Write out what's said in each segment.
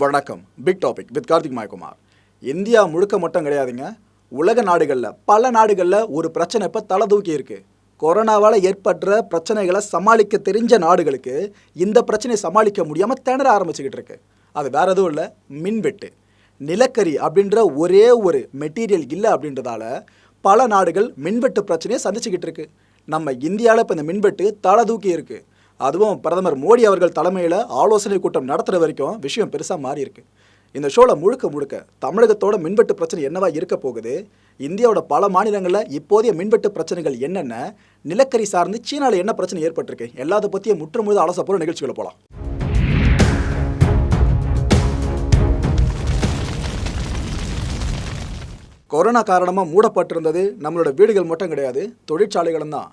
வணக்கம். Big topic with Karthik Mayakumar. India முழுக்க மட்டும் கிடையாதுங்க. உலக நாடுகளில் பல நாடுகளில் ஒரு பிரச்சனை இப்போ தலை தூக்கி இருக்குது கொரோனாவால் ஏற்படுற பிரச்சனைகளை சமாளிக்க தெரிஞ்ச நாடுகளுக்கு இந்த பிரச்சனையை சமாளிக்க முடியாமல் திணற ஆரம்பிச்சுக்கிட்டு இருக்கு. அது வேற எதுவும் இல்லை. மின்வெட்டு. நிலக்கரி அப்படின்ற ஒரே ஒரு மெட்டீரியல் இல்லை அப்படின்றதால பல நாடுகள் மின்வெட்டு பிரச்சனையை சந்திச்சுக்கிட்டு இருக்கு. நம்ம இந்தியாவில் இப்போ இந்த மின்வெட்டு தலை தூக்கி இருக்குது அதுவும் பிரதமர் மோடி அவர்கள் தலைமையில் ஆலோசனை கூட்டம் நடத்துகிற வரைக்கும் விஷயம் பெருசாக மாறி இருக்கு. இந்த ஷோவில் முழுக்க முழுக்க தமிழகத்தோட மின்வெட்டு பிரச்சனை என்னவா இருக்க போகுது? இந்தியாவோட பல மாநிலங்களில் இப்போதைய மின்வெட்டு பிரச்சனைகள் என்னென்ன? நிலக்கரி சார்ந்து சீனாவில் என்ன பிரச்சனை ஏற்பட்டிருக்கு? எல்லாத்த பற்றியும் முற்றுமுழுது ஆலோசனை போகிற நிகழ்ச்சிகளை போகலாம் கொரோனா காரணமாக மூடப்பட்டிருந்தது நம்மளோட வீடுகள் மட்டும் கிடையாது தொழிற்சாலைகளும் தான்.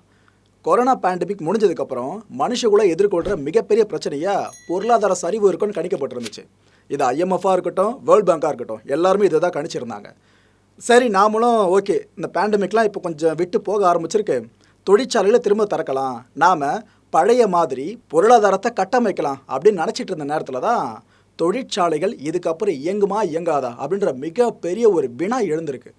கொரோனா பேண்டமிக் முடிஞ்சதுக்கப்புறம் மனுஷகுல எதிர்கொள்கிற மிகப்பெரிய பிரச்சனையாக பொருளாதார சரிவு இருக்குன்னு கணிக்கப்பட்டிருந்துச்சு. இது ஐஎம்எஃபாக இருக்கட்டும் வேர்ல்ட் பேங்காக இருக்கட்டும் எல்லாருமே இதை தான் கணிச்சிருந்தாங்க. சரி நாமளும் ஓகே இந்த பேண்டமிக்லாம் இப்போ கொஞ்சம் விட்டு போக ஆரம்பிச்சிருக்கு. தொழிற்சாலைகளை திரும்ப திறக்கலாம். நாம் பழைய மாதிரி பொருளாதாரத்தை கட்டமைக்கலாம் அப்படின்னு நினச்சிட்டு இருந்த நேரத்தில் தான் தொழிற்சாலைகள் இதுக்கப்புறம் இயங்குமா இயங்காதா அப்படின்ற மிகப்பெரிய ஒரு வினா எழுந்திருக்கு.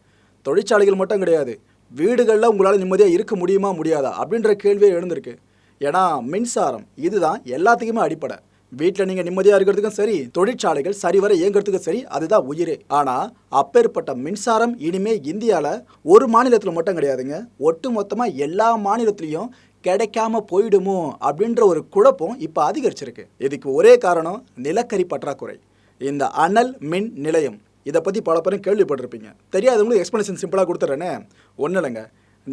தொழிற்சாலைகள் மட்டும் கிடையாது வீடுகளில் உங்களால் நிம்மதியாக இருக்க முடியுமா முடியாதா? அப்படின்ற கேள்வியே எழுந்திருக்கு. ஏன்னா மின்சாரம் இதுதான் எல்லாத்துக்குமே அடிப்படை. வீட்டில் நீங்கள் நிம்மதியாக இருக்கிறதுக்கும் சரி தொழிற்சாலைகள் சரிவர இயங்குறதுக்கும் சரி அதுதான் உயிர். ஆனால் அப்பேற்பட்ட மின்சாரம் இனிமே இந்தியாவில் ஒரு மாநிலத்தில் மட்டும் கிடையாதுங்க. ஒட்டு மொத்தமாக எல்லா மாநிலத்திலையும் கிடைக்காம போயிடுமோ அப்படின்ற ஒரு குழப்பம் இப்போ அதிகரிச்சிருக்கு. இதுக்கு ஒரே காரணம் நிலக்கரி பற்றாக்குறை. இந்த அனல் மின் நிலையம். இதை பற்றி பல பேரும் கேள்விப்பட்டிருப்பீங்க. தெரியாதவங்களுக்கு எக்ஸ்ப்ளனேஷன் சிம்பிளாக கொடுத்துட்றேனே ஒன்றும் இல்லைங்க.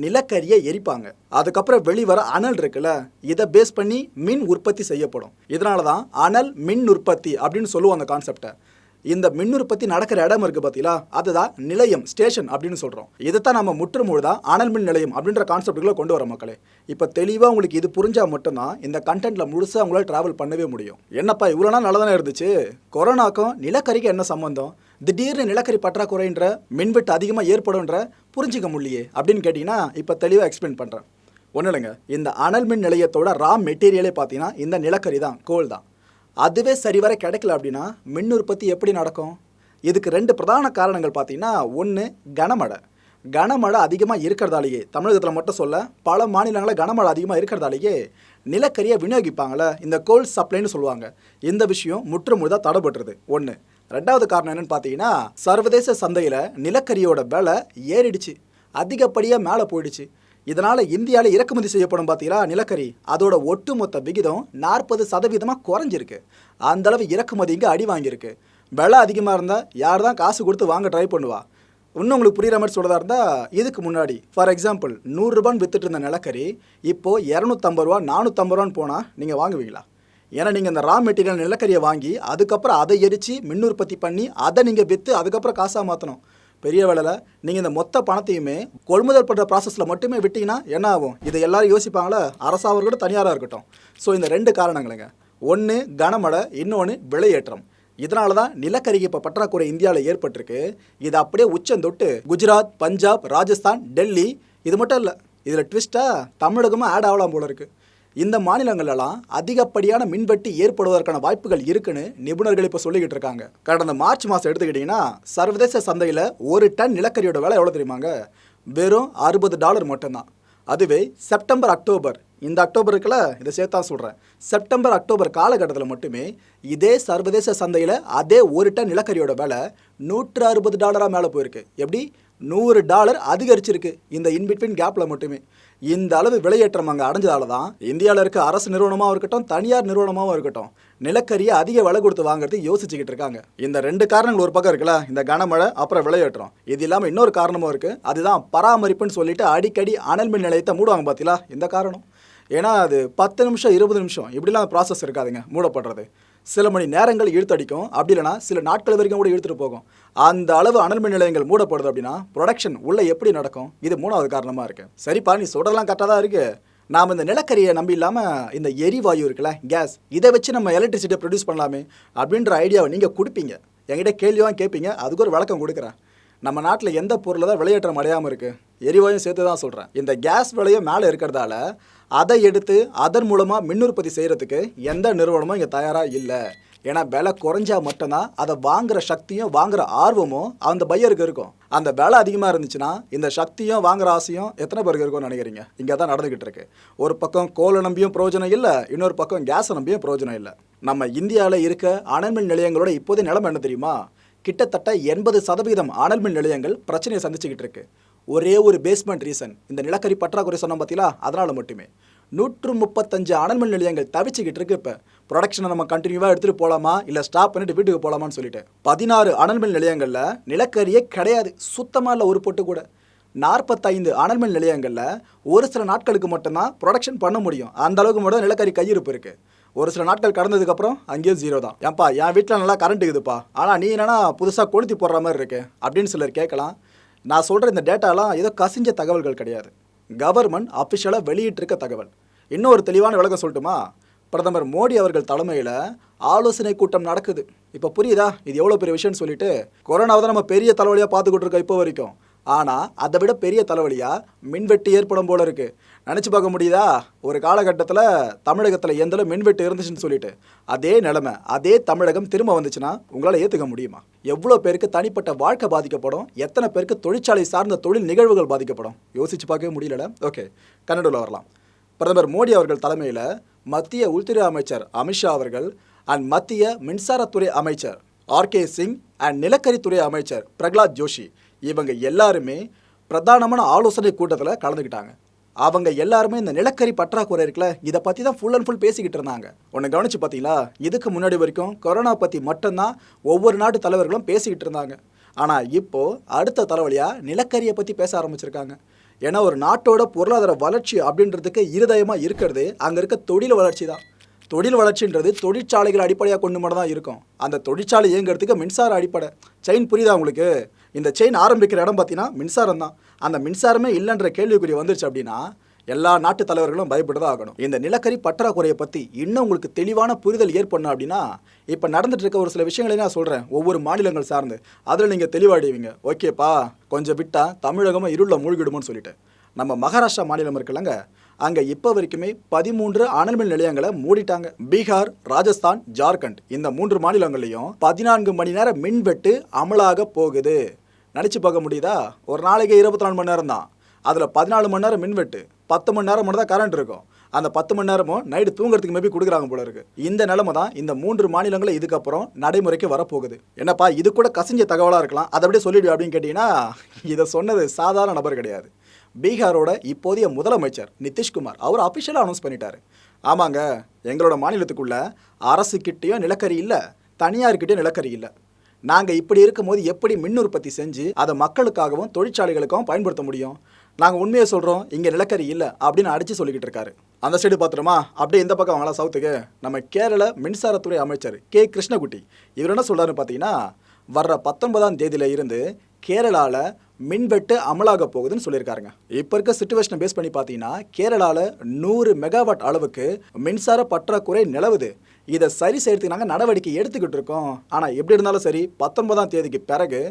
நிலக்கரியை எரிப்பாங்க. அதுக்கப்புறம் வெளிவர அனல் இருக்குல்ல இதை பேஸ் பண்ணி மின் உற்பத்தி செய்யப்படும். இதனால தான் அனல் மின் உற்பத்தி அப்படின்னு சொல்லுவோம் அந்த கான்செப்டை இந்த மின் உற்பத்தி நடக்கிற இடம் இருக்கு பார்த்தீங்களா அதுதான் நிலையம் ஸ்டேஷன் அப்படின்னு சொல்கிறோம் இதைத்தான் நம்ம முற்றுமுழுதா அனல் மின் நிலையம் அப்படின்ற கான்செப்டுக்குள்ள கொண்டு வர மக்களே. இப்போ தெளிவாக உங்களுக்கு இது புரிஞ்சால் மட்டும்தான் இந்த கண்டென்ட்ல முழுசாக உங்களால் ட்ராவல் பண்ணவே முடியும். என்னப்பா இவ்வளோ நாள் நல்லா தானே இருந்துச்சு? கொரோனாக்கும் நிலக்கரிக்கு என்ன சம்பந்தம்? திடீர்னு நிலக்கரி பற்றாக்குறைன்ற மின்வெட்டு அதிகமாக ஏற்படும்ன்ற புரிஞ்சிக்க முடியே அப்படின்னு கேட்டிங்கன்னா இப்போ தெளிவாக எக்ஸ்பிளைன் பண்ணுறேன் ஒன்றும் இல்லைங்க. இந்த அனல் மின் நிலையத்தோட ரா மெட்டீரியலே பார்த்தீங்கன்னா இந்த நிலக்கரி தான் கோல் தான். அதுவே சரிவர கிடைக்கல அப்படின்னா மின் உற்பத்தி எப்படி நடக்கும்? இதுக்கு ரெண்டு பிரதான காரணங்கள் பார்த்தீங்கன்னா ஒன்று கனமழை. கனமழை அதிகமாக இருக்கிறதாலேயே தமிழகத்தில் மட்டும் சொல்ல பல மாநிலங்களில் கனமழை அதிகமாக இருக்கிறதாலேயே நிலக்கரியை விநியோகிப்பாங்களே இந்த கோல் சப்ளைன்னு சொல்லுவாங்க. இந்த விஷயம் முற்றுமுழுதாக தடைபட்டுருது. ஒன்று ரெண்டாவது காரணம் என்னன்னு பார்த்தீங்கன்னா சர்வதேச சந்தையில் நிலக்கரியோட விலை ஏறிடுச்சு. அதிகப்படியாக மேலே போயிடுச்சு. இதனால் இந்தியாவில் இறக்குமதி செய்யப்படும் பார்த்தீங்களா நிலக்கரி? அதோட ஒட்டுமொத்த விகிதம் நாற்பது சதவீதமாக குறைஞ்சிருக்கு. அந்த அளவு இறக்குமதி இங்கே அடி வாங்கியிருக்கு. விலை அதிகமாக இருந்தால் யார் தான் காசு கொடுத்து வாங்க ட்ரை பண்ணுவா? இன்னும் உங்களுக்கு புரிகிற மாதிரி சொல்கிறதா இருந்தால் இதுக்கு முன்னாடி ஃபார் எக்ஸாம்பிள் நூறுரூபான்னு வித்துட்டு இருந்த நிலக்கரி இப்போது இரநூத்தம்பது ரூபா நானூற்றம்பது ரூபான்னு போனால் நீங்கள் வாங்குவீங்களா? ஏன்னா நீங்கள் இந்த ரா மெட்டீரியல் நிலக்கரியை வாங்கி அதுக்கப்புறம் அதை எரித்து மின் உற்பத்தி பண்ணி அதை நீங்கள் விற்று அதுக்கப்புறம் காசாக மாற்றணும் பெரிய வேலையில் நீங்கள் இந்த மொத்த பணத்தையுமே கொள்முதல் பண்ணுற ப்ராசஸில் மட்டுமே விட்டிங்கன்னா என்ன ஆகும்? இதை எல்லாரும் யோசிப்பாங்களா அரசாக இருக்கட்டும் தனியாராக இருக்கட்டும். ஸோ இந்த ரெண்டு காரணங்களுங்க. ஒன்று கனமழை இன்னொன்று விலையேற்றம். இதனால தான் நிலக்கரிக்கு இப்போ பற்றாக்குறை இந்தியாவில் ஏற்பட்டிருக்கு. இது அப்படியே உச்சந்தொட்டு குஜராத் பஞ்சாப் ராஜஸ்தான் டெல்லி இது மட்டும் இல்லை இதில் ட்விஸ்ட்டாக தமிழகமும் ஆட் ஆகலாம் போல இருக்குது இந்த மாநிலங்களெல்லாம் அதிகப்படியான மின்வெட்டு ஏற்படுவதற்கான வாய்ப்புகள் இருக்குன்னு நிபுணர்கள் இப்போ சொல்லிக்கிட்டு இருக்காங்க. கடந்த மார்ச் மாதம் எடுத்துக்கிட்டிங்கன்னா சர்வதேச சந்தையில் ஒரு டன் நிலக்கரியோட விலை எவ்வளோ தெரியுமாங்க? வெறும் அறுபது டாலர் மட்டும்தான். அதுவே செப்டம்பர் அக்டோபர். இந்த அக்டோபருக்குல இதை சேர்த்தா சொல்கிறேன் செப்டம்பர் அக்டோபர் காலகட்டத்தில் மட்டுமே இதே சர்வதேச சந்தையில் அதே ஒரு டன் நிலக்கரியோட விலை நூற்று அறுபது டாலராக மேலே போயிருக்கு. எப்படி? நூறு டாலர் அதிகரிச்சிருக்கு இந்த இன்பிட்வீன் கேப்பில் மட்டுமே. இந்த அளவு விலையேற்றம் அங்கே அடைஞ்சதால தான் இந்தியாவில் இருக்க அரசு நிறுவனமாக இருக்கட்டும் தனியார் நிறுவனமாகவும் இருக்கட்டும் நிலக்கரியை அதிக விலை கொடுத்து வாங்குறது யோசிச்சுக்கிட்டு இருக்காங்க. இந்த ரெண்டு காரணங்கள் ஒரு பக்கம் இருக்குல்ல இந்த கனமழை அப்புறம் விலையேற்றம். இது இல்லாமல் இன்னொரு காரணமும் இருக்குது அதுதான் பராமரிப்புன்னு சொல்லிட்டு அடிக்கடி அனல் மின் நிலையத்தை மூடுவாங்க பார்த்தீங்களா இந்த காரணம். ஏன்னா அது பத்து நிமிஷம் இருபது நிமிஷம் இப்படிலாம் ப்ராசஸ் இருக்காதுங்க மூடப்படுறது. சில மணி நேரங்கள் இழுத்தடிக்கும் அப்படி இல்லைனா சில நாட்கள் வரைக்கும் கூட இழுத்துட்டு போகும். அந்த அளவு அனல் மின் நிலையங்கள் மூடப்படுது அப்படின்னா ப்ரொடக்ஷன் உள்ளே எப்படி நடக்கும்? இது மூணாவது காரணமாக இருக்குது சரிப்பா நீ சொல்கிறதெல்லாம் கரெக்டாக தான் இருக்குது நாம் இந்த நிலக்கரியை நம்பி இல்லாமல் இந்த எரிவாயு இருக்குல்ல கேஸ் இதை வச்சு நம்ம எலக்ட்ரிசிட்டியை ப்ரொடியூஸ் பண்ணலாமே அப்படின்ற ஐடியாவை நீங்கள் கொடுப்பீங்க. என்கிட்ட கேள்வியாக கேட்பீங்க அதுக்கு ஒரு விளக்கம் கொடுக்குறேன். நம்ம நாட்டில் எந்த பொருளை தான் விலையேற்றம் அடையாமல் இருக்குது எரிவாயும் சேர்த்து தான் சொல்கிறேன் இந்த கேஸ் விலையும் மேலே இருக்கிறதால அதை எடுத்து அதன் மூலமாக மின் உற்பத்தி செய்கிறதுக்கு எந்த நிறுவனமும் இங்கே தயாராக இல்லை. ஏன்னா விலை குறைஞ்சா மட்டும்தான் அதை வாங்குற சக்தியும் வாங்குற ஆர்வமும் அந்த பையருக்கு இருக்கும். அந்த விலை அதிகமாக இருந்துச்சுன்னா இந்த சக்தியும் வாங்குற ஆசையும் எத்தனை பேருக்கு இருக்கும்னு நினைக்கிறீங்க? இங்கே தான் நடந்துக்கிட்டு இருக்கு. ஒரு பக்கம் கோலை நம்பியும் பிரயோஜனம் இல்லை இன்னொரு பக்கம் கேஸை நம்பியும் பிரயோஜனம் இல்லை. நம்ம இந்தியாவில் இருக்க அனல்மின் நிலையங்களோட இப்போதைய நிலைமை என்ன தெரியுமா? கிட்டத்தட்ட எண்பது சதவீதம் அனல்மின் நிலையங்கள் பிரச்சனையை சந்திச்சுக்கிட்டு இருக்கு. ஒரே ஒரு பேஸ்மெண்ட் ரீசன் இந்த நிலக்கரி பற்றாக்குறை சொன்னோம் பார்த்தீங்களா அதனால் மட்டுமே. நூற்று முப்பத்தஞ்சு அனல்மின் நிலையங்கள் தவிச்சுக்கிட்டு இருக்கு இப்போ. ப்ரொடக்ஷனை நம்ம கண்டினியூவாக எடுத்துகிட்டு போகலாமா இல்லை ஸ்டாப் பண்ணிட்டு வீட்டுக்கு போகலாமான்னு சொல்லிட்டு. பதினாறு அனல்மின் நிலையங்களில் நிலக்கரியே கிடையாது. சுத்தமாக இல்லை ஒரு பொட்டு கூட. நாற்பத்தைந்து அனல்மின் நிலையங்களில் ஒரு சில நாட்களுக்கு மட்டும்தான் ப்ரொடக்ஷன் பண்ண முடியும். அந்த அளவுக்கு மட்டும் தான் நிலக்கரி கையிருப்பு இருக்குது ஒரு சில நாட்கள் கடந்ததுக்கப்புறம் அங்கேயும் ஜீரோ தான். ஏன்பா என் வீட்டில் நல்லா கரண்ட் இருக்குதுப்பா. ஆனால் நீ என்னென்னா புதுசாக கொளுத்தி போடுற மாதிரி இருக்கு. அப்படின்னு சிலர் கேட்கலாம். நான் சொல்கிற இந்த டேட்டாலாம் ஏதோ கசிஞ்ச தகவல்கள் கிடையாது. கவர்மெண்ட் அஃபிஷியலாக வெளியிட்டிருக்க தகவல். இன்னும் ஒரு தெளிவான விளக்கம் சொல்லட்டுமா? பிரதமர் மோடி அவர்கள் தலைமையில் ஆலோசனை கூட்டம் நடக்குது. இப்போ புரியுதா? இது எவ்வளோ பெரிய விஷயம்னு சொல்லிட்டு கொரோனாவை தான் நம்ம பெரிய தலைவலியாக பார்த்துக்கிட்டு இருக்கோம் இப்போ வரைக்கும். ஆனால் அதை விட பெரிய தலைவலியாக மின்வெட்டு ஏற்படும் போல இருக்குது நினச்சி பார்க்க முடியுதா? ஒரு காலகட்டத்தில் தமிழகத்தில் எந்தளவு மின்வெட்டு இருந்துச்சுன்னு சொல்லிட்டு. அதே நிலமை அதே தமிழகம் திரும்ப வந்துச்சுன்னா உங்களால் ஏற்றுக்க முடியுமா? எவ்வளோ பேருக்கு தனிப்பட்ட வாழ்க்கை பாதிக்கப்படும்? எத்தனை பேருக்கு தொழிற்சாலை சார்ந்த தொழில் நிகழ்வுகள் பாதிக்கப்படும்? யோசிச்சு பார்க்கவே முடியல ஓகே கன்னடில் வரலாம். பிரதமர் மோடி அவர்கள் தலைமையில் மத்திய உள்துறை அமைச்சர் அமித்ஷா அவர்கள் அண்ட் மத்திய மின்சாரத்துறை அமைச்சர் ஆர்கே சிங் அண்ட் நிலக்கரித்துறை அமைச்சர் பிரகலாத் ஜோஷி இவங்க எல்லாருமே பிரதானமான ஆலோசனை கூட்டத்தில் கலந்துக்கிட்டாங்க. அவங்க எல்லாருமே இந்த நிலக்கரி பற்றாக்குறை இருக்குல்ல இதை பற்றி தான் ஃபுல் அண்ட் ஃபுல் பேசிக்கிட்டு இருந்தாங்க. ஒன்று கவனிச்சு பார்த்தீங்களா இதுக்கு முன்னாடி வரைக்கும் கொரோனா பற்றி மட்டும்தான் ஒவ்வொரு நாட்டு தலைவர்களும் பேசிக்கிட்டு இருந்தாங்க. ஆனால் இப்போது அடுத்த தலைவலியாக நிலக்கரியை பற்றி பேச ஆரம்பிச்சிருக்காங்க. ஏன்னா ஒரு நாட்டோட பொருளாதார வளர்ச்சி அப்படின்றதுக்கு இருதயமாக இருக்கிறது அங்கே இருக்க தொழில் வளர்ச்சி தான். தொழில் வளர்ச்சின்றது தொழிற்சாலைகள் அடிப்படையாக கொண்டு மட்டும் தான் இருக்கும். அந்த தொழிற்சாலை இயங்குறதுக்கு மின்சார அடிப்படை. செயின் புரியுதா உங்களுக்கு? இந்த செயின் ஆரம்பிக்கிற இடம் பார்த்தீங்கன்னா மின்சாரம் தான் அந்த மின்சாரமே இல்லைன்ற கேள்விக்குறி வந்துருச்சு அப்படின்னா எல்லா நாட்டு தலைவர்களும் பயப்பட்டு தான் ஆகணும். இந்த நிலக்கரி பற்றாக்குறையை பற்றி இன்னும் உங்களுக்கு தெளிவான புரிதல் ஏற்படணும் அப்படின்னா இப்போ நடந்துட்டு இருக்க ஒரு சில விஷயங்களை நான் சொல்கிறேன் ஒவ்வொரு மாநிலங்கள் சார்ந்து. அதில் நீங்கள் தெளிவாடுவீங்க ஓகேப்பா கொஞ்சம் விட்டால் தமிழகமும் இருளில் மூழ்கிடுமோன்னு சொல்லிட்டு. நம்ம மகாராஷ்டிரா மாநிலம் இருக்குல்லங்க அங்கே இப்போ வரைக்குமே பதிமூன்று அனல்மின் நிலையங்களை மூடிட்டாங்க. பீகார் ராஜஸ்தான் ஜார்க்கண்ட். இந்த மூன்று மாநிலங்களையும் பதினான்கு மணி நேரம் மின்வெட்டு அமலாக போகுது. நினச்சி பார்க்க முடியுதா? ஒரு நாளைக்கு இருபத்தி நாலு மணி நேரம் தான் அதில் பதினாலு மணி நேரம் மின்வெட்டு பத்து மணி நேரம் மட்டும் தான் கரண்ட் இருக்கும். அந்த பத்து மணி நேரமும் நைட்டு தூங்குறதுக்கு மேபி கொடுக்குறாங்க போல இருக்கு. இந்த நிலைமை தான் இந்த மூன்று மாநிலங்களும் இதுக்கப்புறம் நடைமுறைக்கு வரப்போகுது. என்னப்பா இது கூட கசிஞ்ச தகவலாக இருக்கலாம். அதை அப்படியே சொல்லிடு அப்படின்னு கேட்டிங்கன்னா இதை சொன்னது சாதாரண நபர் கிடையாது. பீகாரோட இப்போதைய முதலமைச்சர் நிதிஷ்குமார் அவர் அஃபிஷியலாக அனௌன்ஸ் பண்ணிட்டாரு. ஆமாங்க எங்களோட மாநிலத்துக்குள்ள அரசுக்கிட்டேயும் நிலக்கரி இல்லை தனியார்கிட்டேயும் நிலக்கரி இல்லை. நாங்கள் இப்படி இருக்கும்போது எப்படி மின் உற்பத்தி செஞ்சு அதை மக்களுக்காகவும் தொழிற்சாலைகளுக்கும் பயன்படுத்த முடியும்? நாங்கள் உண்மையை சொல்கிறோம் இங்கே நிலக்கரி இல்லை அப்படின்னு அடித்து சொல்லிக்கிட்டு இருக்காரு. அந்த சைடு பார்த்துருமா அப்படியே இந்த பக்கம் வாங்கலாம் சவுத்துக்கு நம்ம கேரள மின்சாரத்துறை அமைச்சர் கே. கிருஷ்ணகுட்டி. இவர் என்ன சொல்கிறாருன்னு பார்த்தீங்கன்னா வர்ற பத்தொன்பதாம் தேதியில இருந்து கேரளாவில் மின்வெட்டு அமலாக போகுதுன்னு சொல்லியிருக்காருங்க. இப்போ இருக்க சுச்சுவேஷனை பேஸ் பண்ணி பார்த்தீங்கன்னா கேரளாவில் நூறு மெகாவாட் அளவுக்கு மின்சார பற்றாக்குறை நிலவுது. இதை சரி செய்யறதுக்கு நாங்கள் நடவடிக்கை எடுத்துக்கிட்டு இருக்கோம். ஆனால் எப்படி இருந்தாலும் சரி பத்தொன்பதாம் தேதிக்கு பிறகு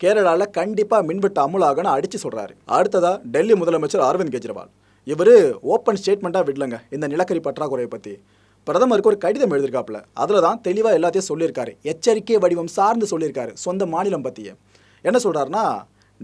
கேரளாவில் கண்டிப்பாக மின்வெட்டு அமலாகன்னு அடித்து சொல்கிறாரு அடுத்ததாக டெல்லி முதலமைச்சர் அரவிந்த் கெஜ்ரிவால். இவர் ஓப்பன் ஸ்டேட்மெண்ட்டாக விடலங்க இந்த நிலக்கரி பற்றாக்குறையை பற்றி பிரதமருக்கு ஒரு கடிதம் எழுதியிருக்காப்புல. அதில் தான் தெளிவாக எல்லாத்தையும் சொல்லியிருக்காரு. எச்சரிக்கை வடிவம் சார்ந்து சொல்லியிருக்காரு சொந்த மாநிலம் பற்றியே என்ன சொல்கிறாருன்னா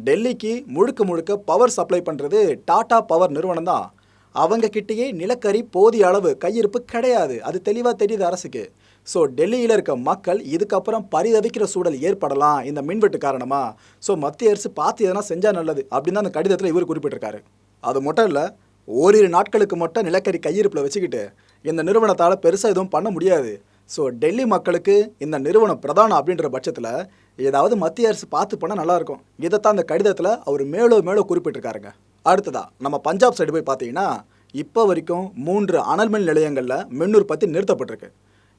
டெல்லிக்கு முழுக்க முழுக்க பவர் சப்ளை பண்ணுறது டாடா பவர் நிறுவனம் தான் அவங்க கிட்டேயே நிலக்கரி போதிய அளவு கையிருப்பு கிடையாது. அது தெளிவாக தெரியுது அரசுக்கு. ஸோ டெல்லியில் இருக்க மக்கள் இதுக்கப்புறம் பரிதவிக்கிற சூழல் ஏற்படலாம் இந்த மின்வெட்டு காரணமாக ஸோ மத்திய அரசு பார்த்து எதனா செஞ்சால் நல்லது அப்படின்னு அந்த கடிதத்தில் இவர் குறிப்பிட்டிருக்காரு. அது மட்டும் இல்லை ஓரிரு நாட்களுக்கு மட்டும் நிலக்கரி கையிருப்பில் வச்சுக்கிட்டு இந்த நிறுவனத்தால் பெருசாக எதுவும் பண்ண முடியாது. ஸோ டெல்லி மக்களுக்கு இந்த நிறுவனம் பிரதானம் அப்படின்ற பட்சத்தில் ஏதாவது மத்திய அரசு பார்த்து பண்ணால் நல்லாயிருக்கும் இதைத்தான் அந்த கடிதத்தில் அவர் மேலோ மேலோ குறிப்பிட்டிருக்காருங்க. அடுத்ததாக நம்ம பஞ்சாப் சைடு போய் பார்த்தீங்கன்னா இப்போ வரைக்கும் மூன்று அனல் மின் நிலையங்களில் மின் உற்பத்தி நிறுத்தப்பட்டிருக்கு.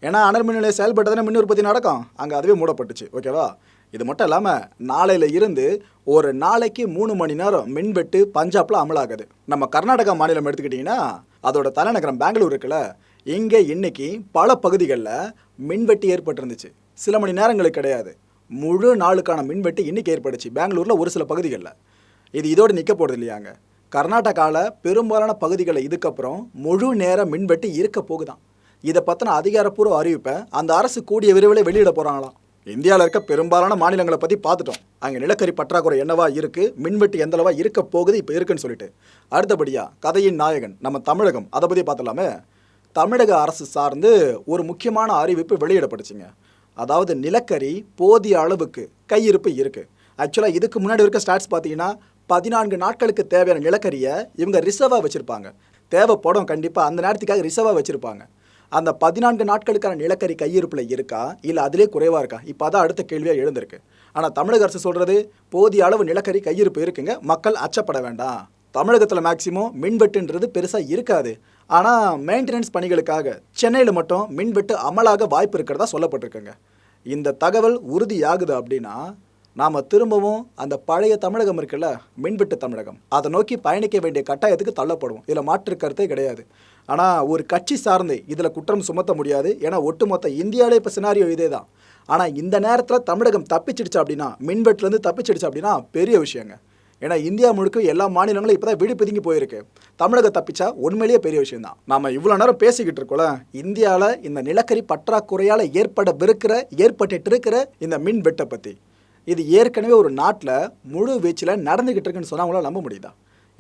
ஏன்னா அனல் மின் நிலையம் செயல்பட்டதானே மின் உற்பத்தி நடக்கும். அங்கே அதுவே மூடப்பட்டுச்சு. ஓகேவா இது மட்டும் இல்லாமல் நாளையில் இருந்து ஒரு நாளைக்கு மூணு மணி நேரம் மின்வெட்டு பஞ்சாப்பில் அமலாகுது. நம்ம கர்நாடகா மாநிலம் எடுத்துக்கிட்டிங்கன்னா அதோட தலைநகரம் பெங்களூர் இருக்குல்ல இங்கே இன்னைக்கு பல பகுதிகளில் மின்வெட்டு ஏற்பட்டிருந்துச்சு. சில மணி நேரங்களுக்கு கிடையாது. முழு நாளுக்கான மின்வெட்டு இன்னைக்கு ஏற்பட்டுச்சு பெங்களூரில் ஒரு சில பகுதிகளில். இது இதோடு நிற்க போகிறது இல்லையாங்க. கர்நாடகாவில் பெரும்பாலான பகுதிகளில் இதுக்கப்புறம் முழு நேர மின்வெட்டு இருக்க போகுதான். இதை பற்றின அதிகாரப்பூர்வ அறிவிப்பை அந்த அரசு கூடிய விரைவில் வெளியிட போகிறாங்களாம் இந்தியாவில் இருக்க பெரும்பாலான மாநிலங்களை பற்றி பார்த்துட்டோம். அங்கே நிலக்கரி பற்றாக்குறை என்னவா இருக்குது மின்வெட்டு எந்தளவா இருக்க போகுது? இப்போ இருக்குன்னு சொல்லிட்டு. அடுத்தபடியாக கதையின் நாயகன் நம்ம தமிழகம். அதை பற்றி பார்த்துலாமே தமிழக அரசு சார்ந்து ஒரு முக்கியமான அறிவிப்பு வெளியிடப்பட்டுச்சுங்க. அதாவது நிலக்கரி போதிய அளவுக்கு கையிருப்பு இருக்குது ஆக்சுவலாக இதுக்கு முன்னாடி இருக்க ஸ்டாட்ஸ் பார்த்தீங்கன்னா பதினான்கு நாட்களுக்கு தேவையான நிலக்கரியை இவங்க ரிசர்வாக வச்சுருப்பாங்க. தேவைப்படும் கண்டிப்பாக அந்த நேரத்துக்காக ரிசர்வாக வச்சுருப்பாங்க. அந்த பதினான்கு நாட்களுக்கான நிலக்கரி கையிருப்பில் இருக்கா? இல்லை அதிலே குறைவாக இருக்கா? இப்போ அதான் அடுத்த கேள்வியாக எழுந்திருக்கு. ஆனால் தமிழக அரசு சொல்கிறது போதிய அளவு நிலக்கரி கையிருப்பு இருக்குங்க. மக்கள் அச்சப்பட வேண்டாம். தமிழகத்தில் மேக்சிமம் மின்வெட்டுன்றது பெருசாக இருக்காது. ஆனால் மெயின்டெனன்ஸ் பணிகளுக்காக சென்னையில் மட்டும் மின்வெட்டு அமலாக வாய்ப்பு இருக்கிறதா சொல்லப்பட்டிருக்குங்க. இந்த தகவல் உறுதியாகுது அப்படின்னா நாம் திரும்பவும் அந்த பழைய தமிழகம் இருக்குல்ல மின்வெட்டு தமிழகம். அதை நோக்கி பயணிக்க வேண்டிய கட்டாயத்துக்கு தள்ளப்படுவோம். இதில் மாற்று கருத்தே கிடையாது. ஆனால் ஒரு கட்சி சார்ந்து இதில் குற்றம் சுமத்த முடியாது. ஏன்னா ஒட்டுமொத்த இந்தியாவிலே இப்போ சினாரியோ இதே தான் ஆனால் இந்த நேரத்தில் தமிழகம் தப்பிச்சிடுச்சு அப்படின்னா மின்வெட்டுலேருந்து தப்பிச்சிடுச்சு அப்படின்னா பெரிய விஷயங்க. ஏன்னா இந்தியா முழுக்க எல்லா மாநிலங்களும் இப்போ தான் பிதுங்கி போயிருக்கு. தமிழகம் தப்பிச்சா உண்மையிலேயே பெரிய விஷயம் தான் நாம இவ்வளோ நேரம் பேசிக்கிட்டு இருக்கோம்ல இந்தியாவில் இந்த நிலக்கரி பற்றாக்குறையால் ஏற்படவிருக்கிற ஏற்பட்டுட்டு இருக்கிற இந்த மின் வெட்டை பற்றி இது ஏற்கனவே ஒரு நாட்டில் முழு வீச்சில் நடந்துக்கிட்டு இருக்குன்னு சொன்னால் உங்களால் நம்ப முடியுதா?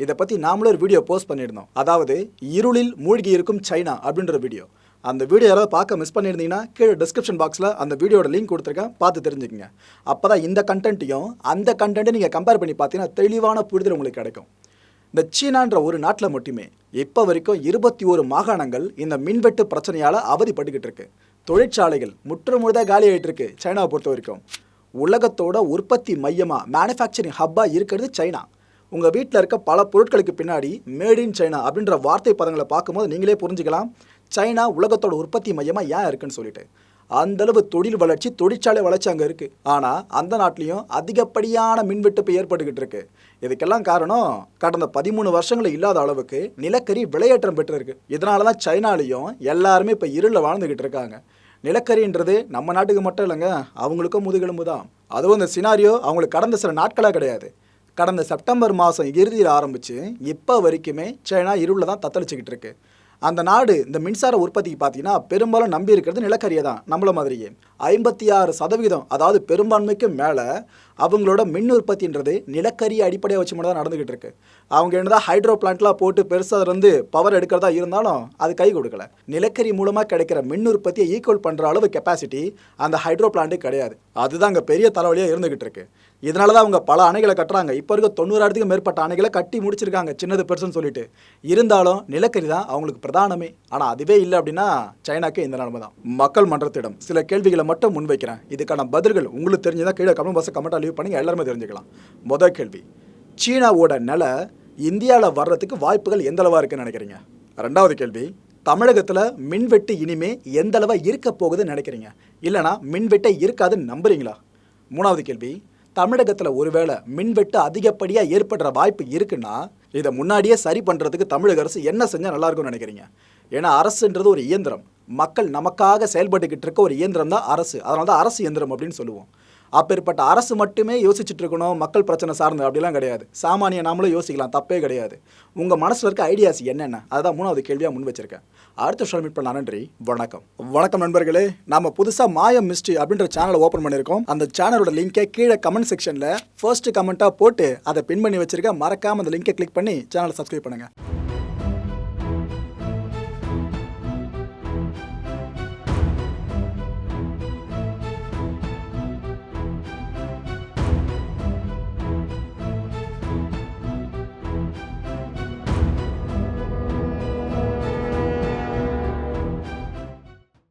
இதை பற்றி நாமளும் ஒரு வீடியோ போஸ்ட் பண்ணியிருந்தோம். அதாவது இருளில் மூழ்கி இருக்கும் சைனா அப்படின்ற வீடியோ. அந்த வீடியோ யாராவது பார்க்க மிஸ் பண்ணியிருந்தீங்கன்னா கீழே டிஸ்கிரிப்ஷன் பாக்ஸில் அந்த வீடியோட லிங்க் கொடுத்துருக்கேன். பார்த்து தெரிஞ்சுக்கங்க. அப்போ தான் இந்த கண்டென்ட்டையும் அந்த கண்டென்ட்டை நீங்கள் கம்பேர் பண்ணி பார்த்தீங்கன்னா தெளிவான புரிதல் உங்களுக்கு கிடைக்கும். இந்த சீனான்ற ஒரு நாட்டில் மட்டுமே இப்போ வரைக்கும் இருபத்தி ஒரு மாகாணங்கள் இந்த மின்வெட்டு பிரச்சனையால் அவதிப்பட்டுக்கிட்டு இருக்கு. தொழிற்சாலைகள் முற்றுமுழுதாக காலி ஆகிட்டு இருக்கு சைனாவை பொறுத்த வரைக்கும். உலகத்தோட உற்பத்தி மையமாக மேனுஃபேக்சரிங் ஹப்பாக இருக்கிறது சைனா. உங்கள் வீட்டில் இருக்க பல பொருட்களுக்கு பின்னாடி மேட் இன் சைனா அப்படின்ற வார்த்தை பதங்களை பார்க்கும்போது நீங்களே புரிஞ்சுக்கலாம். சைனா உலகத்தோட உற்பத்தி மையமாக ஏன் இருக்குன்னு சொல்லிட்டு. அந்த அளவு தொழில் வளர்ச்சி தொழிற்சாலை வளர்ச்சி அங்கே இருக்குது ஆனால் அந்த நாட்டிலையும் அதிகப்படியான மின்வெட்டுப்பு ஏற்பட்டுக்கிட்டு இருக்கு. இதுக்கெல்லாம் காரணம் கடந்த பதிமூணு வருஷங்களில் இல்லாத அளவுக்கு நிலக்கரி விலையேற்றம் பெற்றிருக்கு. இதனால தான் சைனாலையும் எல்லாருமே இப்போ இருளில் வாழ்ந்துக்கிட்டு இருக்காங்க. நிலக்கரின்றது நம்ம நாட்டுக்கு மட்டும் இல்லைங்க அவங்களுக்கும் முதுகெலும்பு தான் அதுவும் இந்த சினாரியோ அவங்களுக்கு கடந்த சில நாட்களாக கிடையாது. கடந்த செப்டம்பர் மாதம் இறுதியில் ஆரம்பித்து இப்போ வரைக்குமே சைனா இருளில் தான் தத்தளிச்சுக்கிட்டு இருக்குது அந்த நாடு இந்த மின்சார உற்பத்திக்கு பார்த்தீங்கன்னா பெரும்பாலும் நம்பி இருக்கிறது நிலக்கரியை தான் நம்மள மாதிரியே. ஐம்பத்தி ஆறு சதவீதம் அதாவது பெரும்பான்மைக்கு மேலே அவங்களோட மின் உற்பத்தின்றது நிலக்கரியை அடிப்படையாக வச்சு மட்டும் தான் நடந்துகிட்டு இருக்கு. அவங்க என்னதான் ஹைட்ரோ பிளான்ட்லாம் போட்டு பெருசாக இருந்து பவர் எடுக்கிறதா இருந்தாலும் அது கை கொடுக்கல. நிலக்கரி மூலமாக கிடைக்கிற மின் உற்பத்தியை ஈக்குவல் பண்ணுற அளவு கெப்பாசிட்டி அந்த ஹைட்ரோ பிளான்ட்டே கிடையாது. அதுதான் அங்கே பெரிய தலைவலியாக இருந்துகிட்டு இருக்கு. இதனால தான் அவங்க பல அணைகளை கட்டுறாங்க. இப்போ இருக்க தொண்ணூறாயிரத்துக்கு மேற்பட்ட அணைகளை கட்டி முடிச்சிருக்காங்க சின்னது பெருசுன்னு சொல்லிட்டு. இருந்தாலும் நிலக்கரி தான் அவங்களுக்கு பிரதானமே. ஆனால் அதுவே இல்லை அப்படின்னா சைனாக்கு இந்த நிலைமை தான் மக்கள் மன்றத்திடம் சில கேள்விகளை மட்டும் முன்வைக்கிறேன். இதுக்கான பதில்கள் உங்களுக்கு தெரிஞ்சதா கீழே கமெண்ட் பாக்ஸை கமெண்ட்டாக லீவ் பண்ணி எல்லாருமே தெரிஞ்சுக்கலாம். மொதல் கேள்வி சீனாவோட நிலை இந்தியாவில் வர்றதுக்கு வாய்ப்புகள் எந்தளவாக இருக்குன்னு நினைக்கிறீங்க? ரெண்டாவது கேள்வி தமிழகத்தில் மின்வெட்டு இனிமே எந்த அளவா இருக்க போகுதுன்னு நினைக்கிறீங்க? இல்லைனா மின்வெட்டே இருக்காதுன்னு நம்புறீங்களா? மூணாவது கேள்வி தமிழகத்தில் ஒருவேளை மின்வெட்டு அதிகப்படியாக ஏற்படுற வாய்ப்பு இருக்குன்னா இதை முன்னாடியே சரி பண்ணுறதுக்கு தமிழக அரசு என்ன செஞ்சால் நல்லா இருக்கும்னு நினைக்கிறீங்க? ஏன்னா அரசுன்றது ஒரு இயந்திரம். மக்கள் நமக்காக செயல்பட்டுக்கிட்டு இருக்க ஒரு இயந்திரம் தான் அரசு. அதனால தான் அரசு இயந்திரம் அப்படின்னு சொல்லுவோம். அப்பேற்பட்ட அரசு மட்டுமே யோசிச்சுட்டு இருக்கணும் மக்கள் பிரச்சனை சார்ந்து அப்படிலாம் கிடையாது. சாமானிய நாமளும் யோசிக்கலாம் தப்பே கிடையாது. உங்கள் மனசில் இருக்க ஐடியாஸ் என்னென்ன? அதுதான் மூணாவது கேள்வியாக முன் வச்சிருக்கேன். அடுத்த ஷோ மீட் பண்ண நன்றி வணக்கம். வணக்கம் நண்பர்களே நம்ம புதுசாக மாயம் மிஸ்ட்ரி அப்படின்ற சேனலை ஓப்பன் பண்ணியிருக்கோம். அந்த சேனலோட லிங்கை கீழே கமெண்ட் செக்ஷனில் ஃபர்ஸ்ட் கமெண்ட்டாக போட்டு அதை பின் பண்ணி வச்சிருக்க மறக்காம அந்த லிங்கை கிளிக் பண்ணி சேனலை சப்ஸ்கிரைப் பண்ணுங்கள்